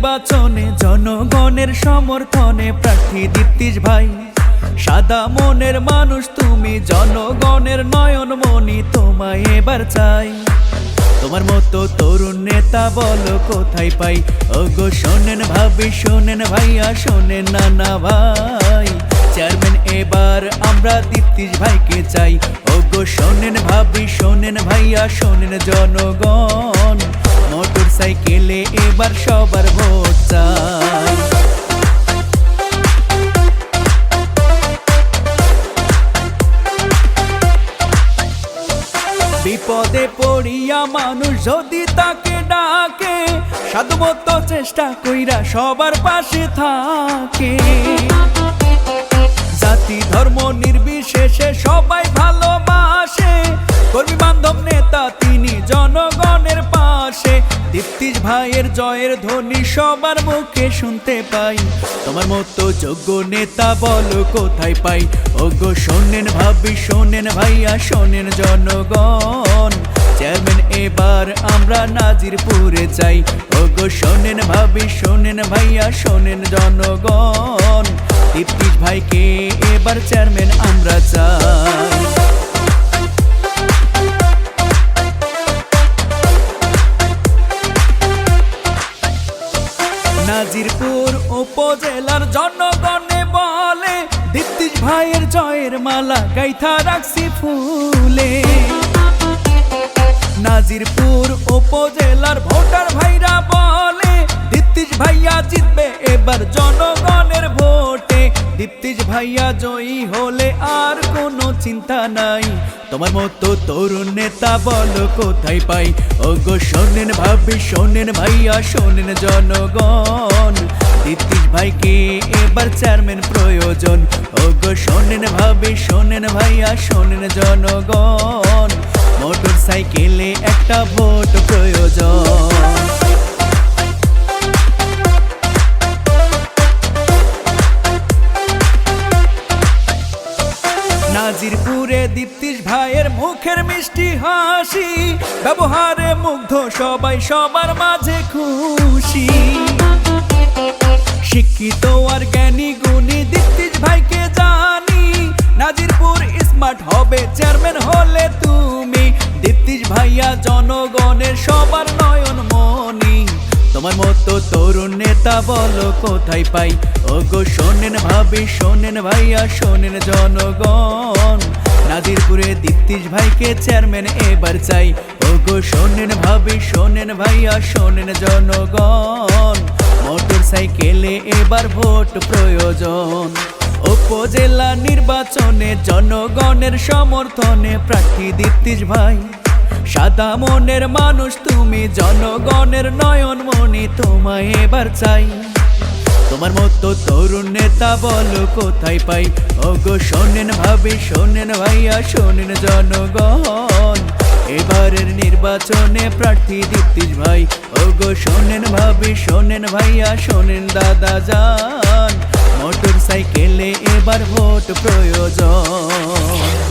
নির্বাচনে জনগণের সমর্থনে প্রার্থী দীপ্তিশ ভাই। সাদা মনের মানুষ তুমি, জনগণের নয়ন মনি তোমায় এবার চাই। তোমার মতো তরুণ নেতা বলো কোথায় পাই? ওগো, শোনেন ভাবি, শোনেন ভাইয়া, শোনেন নানা ভাই। চেয়ারম্যান, এবার আমরা দীপ্তিশ ভাইকে চাই। ওগো শোনেন ভাবি, শোনেন ভাইয়া, শোনেন জনগণ। মোটর সাইকেলে এবার সবার ভোট চাই। বিপদে পড়িয়া মানুষ যদি তাকে ডাকে, সাধুমতো চেষ্টা কইরা সবার পাশে থাকে। জাতি ধর্ম নির্বিশেষে সবাই ভালোবাসে। কর্মী, বান্ধব, নেতা তিনি জনগণের পাশে। দীপ্তিশ ভাইয়ের জয়ের ধ্বনি সবার মুখে শুনতে পাই। তোমার মতো যোগ্য নেতা বলো কোথায় পাই? অজ্ঞ শোনেন ভাবি, শোনেন ভাইয়া, শোনেন জনগণ। চেয়ারম্যান, এবার আমরা নাজিরপুরে চাই ওগো, শোনেন ভাবি, শোনেন ভাইয়া, শোনেন জনগণ। দীপ্তিশ ভাইকে এবার চেয়ারম্যান আমরা চাই। নাজিরপুর উপজেলার জনগণে বলে দীপ্তিশ ভাইয়ের জয়ের মালা গাইথা রাখছি ফুলে। নাজিরপুর উপজেলার ভোটার ভাইরা বলে দীপ্তিশ ভাইয়া জিতবে এবার জনগণের জয়ী হলে আর কোনো চিন্তা নাই। তোমার মতো তরুণ নেতা বলো কোথায় পাই? ওগো, শোনেন ভাবি, শোনেন ভাইয়া, শোনেন জনগণ। দীপ্তিশ ভাইকে এবার চেয়ারম্যান প্রয়োজন। ওগো, শোনেন ভাবি, শোনেন ভাইয়া, শোনেন জনগণ। মোটর সাইকেলে একটা ভোট প্রয়োজন। মুখের মিষ্টি হাসি, ব্যবহারে মুগ্ধ সবাই সবার মাঝে খুশি। শিক্ষিত আর জ্ঞানী গুণী দীপ্তিশ ভাইকে জানি, নাজিরপুর স্মার্ট হবে চেয়ারম্যান হলে তুমি। দীপ্তিশ ভাইয়া জনগণের সবার নয়ন মনি তোমার মতো তরুণ নেতা বলো কোথায় পাই? ওগো শোনেন ভাবি, শোনেন ভাইয়া, শোনেন জনগণ। দীপ্তিশ ভাইকে চেয়ারম্যান এবার চাই। ওগো, শোনেন ভাবি, শোনেন ভাইয়া, শোনেন জনগণ। মোটর সাইকেলে এবার ভোট প্রয়োজন। উপজেলা নির্বাচনে জনগণের সমর্থনে প্রার্থী দীপ্তিশ ভাই। সাদা মনের মানুষ, তুমি জনগণের নয়ন মনি তোমায় এবার চাই। তোমার মতো তরুণ নেতা বলো কোথায় পাই? ওগো, শোনেন ভাবি, শোনেন ভাইয়া, শোনেন জনগণ। এবারের নির্বাচনে প্রার্থী দীপ্তিশ ভাই। ওগো, শোনেন ভাবি, শোনেন ভাইয়া, শোনেন দাদা যান। মোটর সাইকেলে এবার ভোট প্রয়োজন।